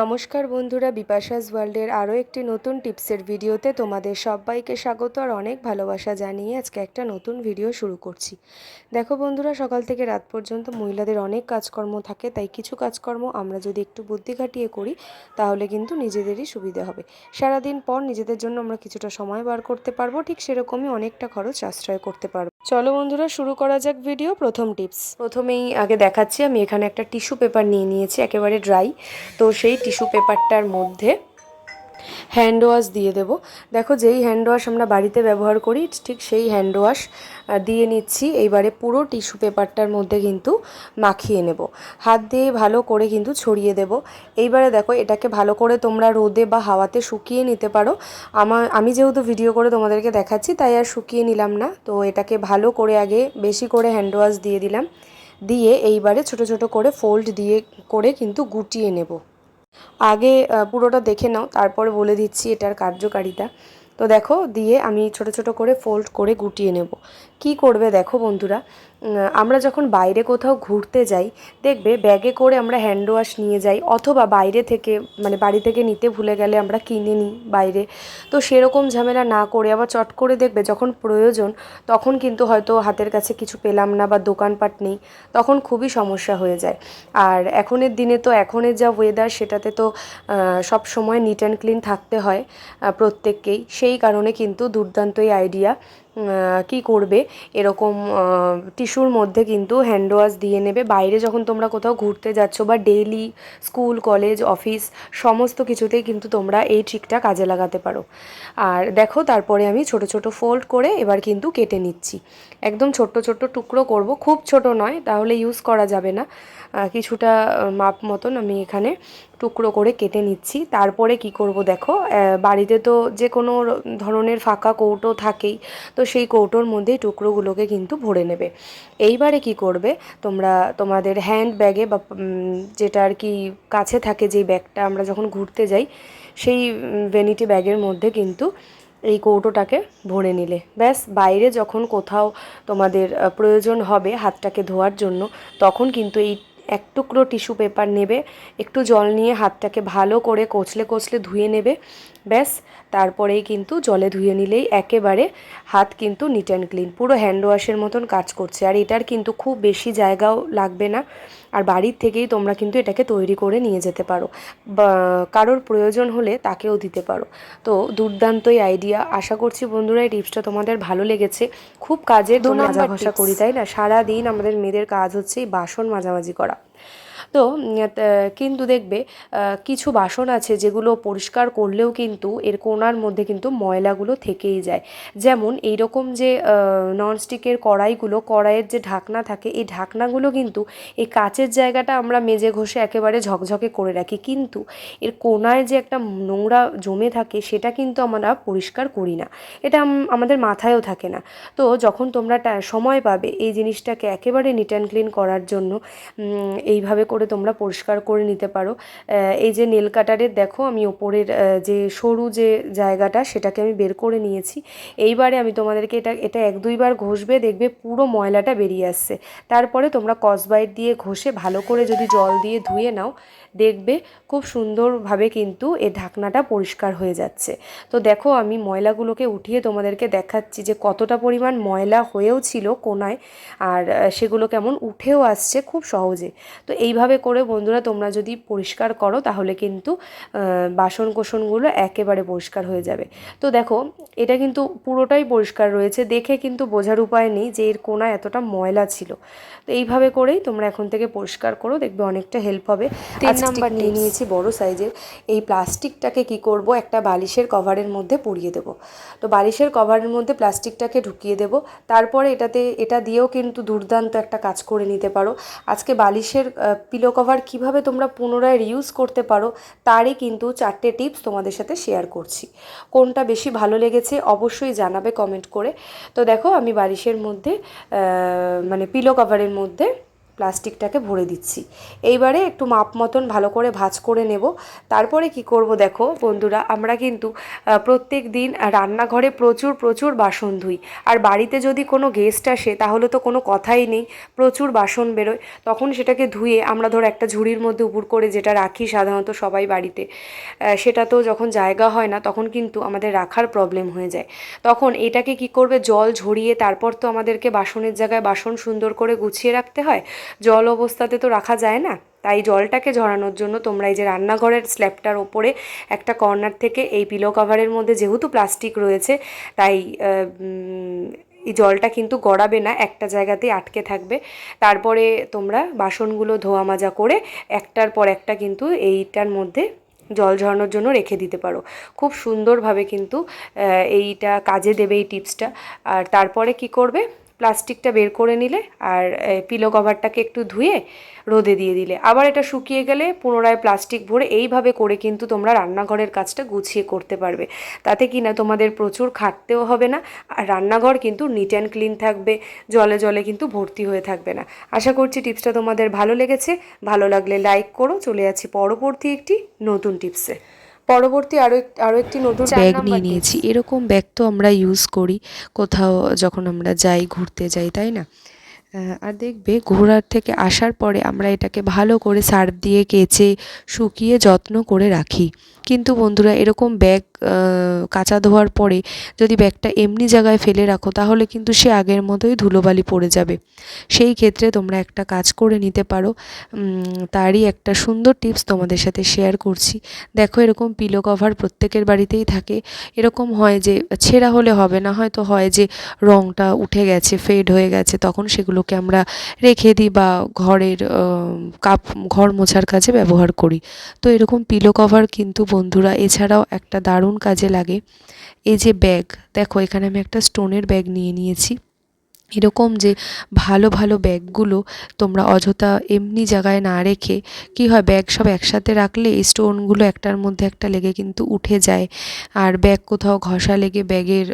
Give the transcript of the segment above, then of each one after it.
নমস্কার বন্ধুরা, বিপাশাস ওয়ার্ল্ডের আরও একটি নতুন টিপসের ভিডিওতে তোমাদের সবাইকে স্বাগত আর অনেক ভালোবাসা জানিয়ে আজকে একটা নতুন ভিডিও শুরু করছি। দেখো বন্ধুরা, সকাল থেকে রাত পর্যন্ত মহিলাদের অনেক কাজকর্ম থাকে, তাই কিছু কাজকর্ম আমরা যদি একটু বুদ্ধি খাটিয়ে করি, তাহলে কিন্তু নিজেদেরই সুবিধে হবে। সারাদিন পর নিজেদের জন্য আমরা কিছুটা সময় বার করতে পারব, ঠিক সেরকমই অনেকটা খরচ সাশ্রয় করতে পারব। চলো বন্ধুরা, শুরু করা যাক ভিডিও প্রথম টিপস প্রথমেই আগে দেখাচ্ছি, আমি এখানে একটা টিস্যু পেপার নিয়ে নিয়েছি, একেবারে ড্রাই তো সেই টিস্যু পেপারটার মধ্যে হ্যান্ড ওয়াশ দিয়ে দেব। দেখো যেই হ্যান্ড ওয়াশ আমরা বাড়িতে ব্যবহার করি, ঠিক সেই হ্যান্ড ওয়াশ দিয়ে নিচ্ছি। এইবারে পুরো টিস্যু পেপারটার মধ্যে কিন্তু মাখিয়ে নেব। হাত দিয়ে ভালো করে কিন্তু ছড়িয়ে দেব। এইবারে দেখো এটাকে ভালো করে তোমরা রোদে বা হাওয়াতে শুকিয়ে নিতে পারো। আমার আমি যেহেতু ভিডিও করে তোমাদেরকে দেখাচ্ছি, তাই আর শুকিয়ে নিলাম না। তো এটাকে ভালো করে আগে বেশি করে হ্যান্ড ওয়াশ দিয়ে দিলাম। দিয়ে এইবারে ছোট ছোট করে ফোল্ড দিয়ে করে কিন্তু গুটিয়ে নেব। আগে পুরোটা দেখে নাও, তারপরে বলে দিচ্ছি এটার কার্যকারিতা। তো দেখো, দিয়ে আমি ছোট ছোট করে ফোল্ড করে গুটিয়ে নেব। কি করবে দেখো বন্ধুরা আমরা যখন বাইরে কোথাও ঘুরতে যাই, দেখবে ব্যাগে করে আমরা হ্যান্ড ওয়াশ নিয়ে যাই, অথবা বাইরে থেকে মানে বাড়ি থেকে নিতে ভুলে গেলে আমরা কিনে নিই বাইরে। তো সেরকম ঝামেলা না করে, আবার চট করে দেখবে যখন প্রয়োজন, তখন কিন্তু হয়তো হাতের কাছে কিছু পেলাম না বা দোকানপাট নেই, তখন খুবই সমস্যা হয়ে যায়। আর এখনের দিনে তো, এখনের যা ওয়েদার সেটাতে তো সব সময় নিট অ্যান্ড ক্লিন থাকতে হয় প্রত্যেককেই। সেই কারণে কিন্তু দুর্দান্ত এই আইডিয়া কি করবে? এরকম টিস্যুর মধ্যে কিন্তু হ্যান্ড ওয়াশ দিয়ে নেবে। বাইরে যখন তোমরা কোথাও ঘুরতে যাচ্ছ বা ডেইলি স্কুল কলেজ অফিস সমস্ত কিছুতেই কিন্তু তোমরা এই ট্রিকটা কাজে লাগাতে পারো। আর দেখো, তারপরে আমি ছোট ছোট ফোল্ড করে এবার কিন্তু কেটে নিচ্ছি। একদম ছোট্ট ছোট্ট টুকরো করব। খুব ছোট নয়, তাহলে ইউজ করা যাবে না। কিছুটা মাপ মতন আমি এখানে টুকরো করে কেটে নিচ্ছি। তারপরে কি করব দেখো বাড়িতে তো যে কোনো ধরনের ফাঁকা কৌটো থাকেই। তো সেই কৌটোর মধ্যেই টুকরোগুলোকে কিন্তু ভরে নেবে। এইবারে কি করবে? তোমরা তোমাদের হ্যান্ড ব্যাগে বা যেটা আর কি কাছে থাকে যেই ব্যাগটা আমরা যখন ঘুরতে যাই, সেই ভ্যানিটি ব্যাগের মধ্যে কিন্তু এই কৌটোটাকে ভরে নিলে। ব্যাস, বাইরে যখন কোথাও তোমাদের প্রয়োজন হবে হাতটাকে ধোয়ার জন্য, তখন কিন্তু এই এক টুকরো টিস্যু পেপার নেবে, একটু জল নিয়ে হাতটাকে ভালো করে কচলে কচলে ধুয়ে নেবে, ব্যাস। তারপরেই কিন্তু জলে ধুয়ে নিলেই একেবারে হাত কিন্তু নিট অ্যান্ড ক্লিন পুরো হ্যান্ড ওয়াশের মতন কাজ করছে। আর এটার কিন্তু খুব বেশি জায়গাও লাগবে না। আর বাড়ির থেকেই তোমরা কিন্তু এটাকে তৈরি করে নিয়ে যেতে পারো। বা কারোর প্রয়োজন হলে তাকেও দিতে পারো। তো দুর্দান্তই আইডিয়া আশা করছি বন্ধুরা এই টিপসটা তোমাদের ভালো লেগেছে। খুব কাজের মাজা ঘষা করি তাই না? সারাদিন আমাদের মেয়েদের কাজ হচ্ছে এই বাসন মাঝামাঝি করা। তো কিন্তু দেখবে কিছু বাসন আছে যেগুলো পরিষ্কার করলেও কিন্তু এর কোনার মধ্যে কিন্তু ময়লাগুলো থেকেই যায়। যেমন এই রকম যে ননস্টিকের কড়াইগুলো, কড়াইয়ের যে ঢাকনা থাকে, এই ঢাকনাগুলো কিন্তু এই কাচের জায়গাটা আমরা মেজে ঘষে একেবারে ঝকঝকে করে রাখি। কিন্তু এর কোনায় যে একটা নোংরা জমে থাকে, সেটা কিন্তু আমরা পরিষ্কার করি না। এটা আমাদের মাথায়ও থাকে না। তো যখন তোমরা সময় পাবে এই জিনিসটাকে একেবারে নিট অ্যান্ড ক্লিন করার জন্য এইভাবে করে তোমরা পরিষ্কার করে নিতে পারো। এই যে নেল কাটারের দেখো, আমি ওপরের যে সরু যে জায়গাটা, সেটাকে আমি বের করে নিয়েছি। এইবারে আমি তোমাদেরকে এটা এটা এক দুইবার ঘষবে, দেখবে পুরো ময়লাটা বেরিয়ে আসছে। তারপরে তোমরা কসবাইট দিয়ে ঘষে ভালো করে যদি জল দিয়ে ধুয়ে নাও দেখবে খুব সুন্দরভাবে কিন্তু এ ঢাকনাটা পরিষ্কার হয়ে যাচ্ছে। তো দেখো আমি ময়লাগুলোকে উঠিয়ে তোমাদেরকে দেখাচ্ছি যে কতটা পরিমাণ ময়লা হয়েও ছিল কোনায় আর সেগুলো কেমন উঠেও আসছে খুব সহজে। তো এইভাবে করে বন্ধুরা তোমরা যদি পরিষ্কার করো তাহলে কিন্তু বাসন কোসনগুলো একেবারে পরিষ্কার হয়ে যাবে। তো দেখো এটা কিন্তু পুরোটাই পরিষ্কার রয়েছে, দেখে কিন্তু বোঝার উপায় নেই যে এর কোনায় এতটা ময়লা ছিল। তো এইভাবে করেই তোমরা এখন থেকে পরিষ্কার করো, দেখবে অনেকটা হেল্প হবে। নাম্বার নিয়ে নিয়েছি বড় সাইজের। এই প্লাস্টিকটাকে কি করব? একটা বালিশের কভারের মধ্যে পুড়িয়ে দেব। তো বালিশের কভারের মধ্যে প্লাস্টিকটাকে ঢুকিয়ে দেব। তারপরে এটাতে এটা দিয়েও কিন্তু দুর্দান্ত একটা কাজ করে নিতে পারো। আজকে বালিশের পিলো কভার কীভাবে তোমরা পুনরায় রিউজ করতে পারো তারই কিন্তু চারটে টিপস তোমাদের সাথে শেয়ার করছি। কোনটা বেশি ভালো লেগেছে অবশ্যই জানাবে কমেন্ট করে। তো দেখো আমি বালিশের মধ্যে মানে পিলো কভারের মধ্যে প্লাস্টিকটাকে ভরে দিচ্ছি। এইবারে একটু মাপ মতন ভালো করে ভাজ করে নেব। তারপরে কি করব দেখো বন্ধুরা, আমরা কিন্তু প্রত্যেক দিন রান্নাঘরে প্রচুর প্রচুর বাসন ধুই। আর বাড়িতে যদি কোনো গেস্ট আসে, তাহলে তো কোনো কথাই নেই, প্রচুর বাসন বেরোয়। তখন সেটাকে ধুয়ে আমরা ধর একটা ঝুড়ির মধ্যে উপর করে যেটা রাখি সাধারণত সবাই বাড়িতে সেটা তো যখন জায়গা হয় না, তখন কিন্তু আমাদের রাখার প্রবলেম হয়ে যায়। তখন এটাকে কি করবে? জল ঝরিয়ে তারপর তো আমাদেরকে বাসনের জায়গায় বাসন সুন্দর করে গুছিয়ে রাখতে হয়। জল অবস্থাতে তো রাখা যায় না। তাই জলটাকে ঝরানোর জন্য তোমরা এই যে রান্নাঘরের স্ল্যাবটার ওপরে একটা কর্নার থেকে এই পিলো কভারের মধ্যে যেহেতু প্লাস্টিক রয়েছে, তাই এই জলটা কিন্তু গড়াবে না, একটা জায়গাতেই আটকে থাকবে। তারপরে তোমরা বাসনগুলো ধোয়া মাজা করে একটার পর একটা কিন্তু এইটার মধ্যে জল ঝরানোর জন্য রেখে দিতে পারো। খুব সুন্দরভাবে কিন্তু এইটা কাজে দেবে এই টিপসটা আর তারপরে কি করবে? প্লাস্টিকটা বের করে নিলে আর পিলো কভারটাকে একটু ধুয়ে রোদে দিয়ে দিলে। আবার এটা শুকিয়ে গেলে পুনরায় প্লাস্টিক ভরে এইভাবে করে কিন্তু তোমরা রান্নাঘরের কাজটা গুছিয়ে করতে পারবে। তাতে কি না তোমাদের প্রচুর খাটতেও হবে না, আর রান্নাঘর কিন্তু নিট অ্যান্ড ক্লিন থাকবে, জলে জলে কিন্তু ভর্তি হয়ে থাকবে না। আশা করছি টিপসটা তোমাদের ভালো লেগেছে। ভালো লাগলে লাইক করো। চলে যাচ্ছি পরবর্তী একটি নতুন টিপসে। পরবর্তী আরও আরও একটি নতুন ব্যাগ নিয়ে নিয়েছি। এরকম ব্যাগ তো আমরা ইউজ করি। কোথাও যখন আমরা যাই ঘুরতে যাই তাই না? আর দেখবে ঘোরার থেকে আসার পরে আমরা এটাকে ভালো করে সার্ফ দিয়ে কেচে শুকিয়ে যত্ন করে রাখি। কিন্তু বন্ধুরা এরকম ব্যাগ কাঁচা ধোয়ার পরে যদি ব্যাগটা এমনি জায়গায় ফেলে রাখো, তাহলে কিন্তু সে আগের মতোই ধুলোবালি পড়ে যাবে। সেই ক্ষেত্রে তোমরা একটা কাজ করে নিতে পারো। তারই একটা সুন্দর টিপস তোমাদের সাথে শেয়ার করছি। দেখো এরকম পিলো কভার প্রত্যেকের বাড়িতেই থাকে। এরকম হয় যে, ছেঁড়া হলে হবে না, হয়তো হয় যে রঙটা উঠে গেছে ফেড হয়ে গেছে, তখন সেগুলোকে আমরা রেখে দিই বা ঘরের কাপ, ঘর মোছার কাজে ব্যবহার করি। তো এরকম পিলো কভার কিন্তু বন্ধুরা, এছাড়াও একটা দারুণ কাজে লাগে। এই যে ব্যাগ, দেখো এখানে আমি একটা স্টোনের ব্যাগ নিয়ে নিয়েছি। এরকম যে ভালো ভালো ব্যাগগুলো তোমরা অযথা এমনি জায়গায় না রেখে কি হয়, ব্যাগ সব একসাথে রাখলে এই স্টোনগুলো একটার মধ্যে একটা লেগে কিন্তু উঠে যায়। আর ব্যাগ কোথাও ঘষা লেগে ব্যাগের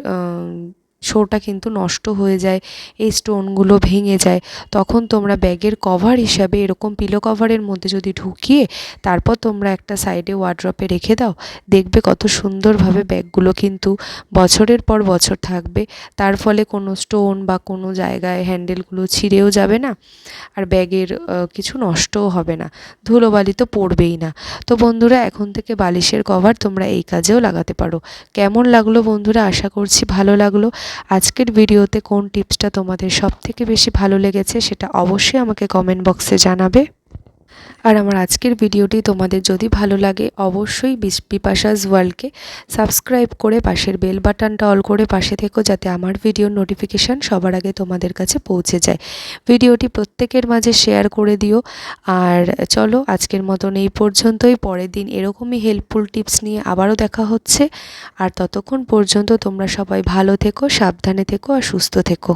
শোটা কিন্তু নষ্ট হয়ে যায়, এই স্টোনগুলো ভেঙে যায়। তখন তোমরা ব্যাগের কভার হিসাবে এরকম পিলো কভারের মধ্যে যদি ঢুকিয়ে তারপর তোমরা একটা সাইডে ওয়ার্ড্রপে রেখে দাও, দেখবে কত সুন্দরভাবে ব্যাগগুলো কিন্তু বছরের পর বছর থাকবে। তার ফলে কোনো স্টোন বা কোনো জায়গায় হ্যান্ডেলগুলো ছিঁড়েও যাবে না আর ব্যাগের কিছু নষ্টও হবে না। ধুলোবালি তো পড়বেই না। তো বন্ধুরা, এখন থেকে বালিশের কভার তোমরা এই কাজেও লাগাতে পারো। কেমন লাগল বন্ধুরা? আশা করছি ভালো লাগল। আজকের ভিডিওতে কোন টিপসটা তোমাদের সবথেকে বেশি ভালো লেগেছে সেটা অবশ্যই আমাকে কমেন্ট বক্সে জানাবে। আর আমার আজকের ভিডিওটি তোমাদের যদি ভালো লাগে, অবশ্যই বিপাশাস ওয়ার্ল্ডকে সাবস্ক্রাইব করে পাশের বেল বাটনটা অল করে পাশে থেকো যাতে আমার ভিডিওর নোটিফিকেশান সবার আগে তোমাদের কাছে পৌঁছে যায়। ভিডিওটি প্রত্যেকের মাঝে শেয়ার করে দিও। আর চলো, আজকের মতন এই পর্যন্তই। পরের দিন এরকমই হেল্পফুল টিপস নিয়ে আবারও দেখা হচ্ছে। আর ততক্ষণ পর্যন্ত তোমরা সবাই ভালো থেকো, সাবধানে থেকো আর সুস্থ থেকো।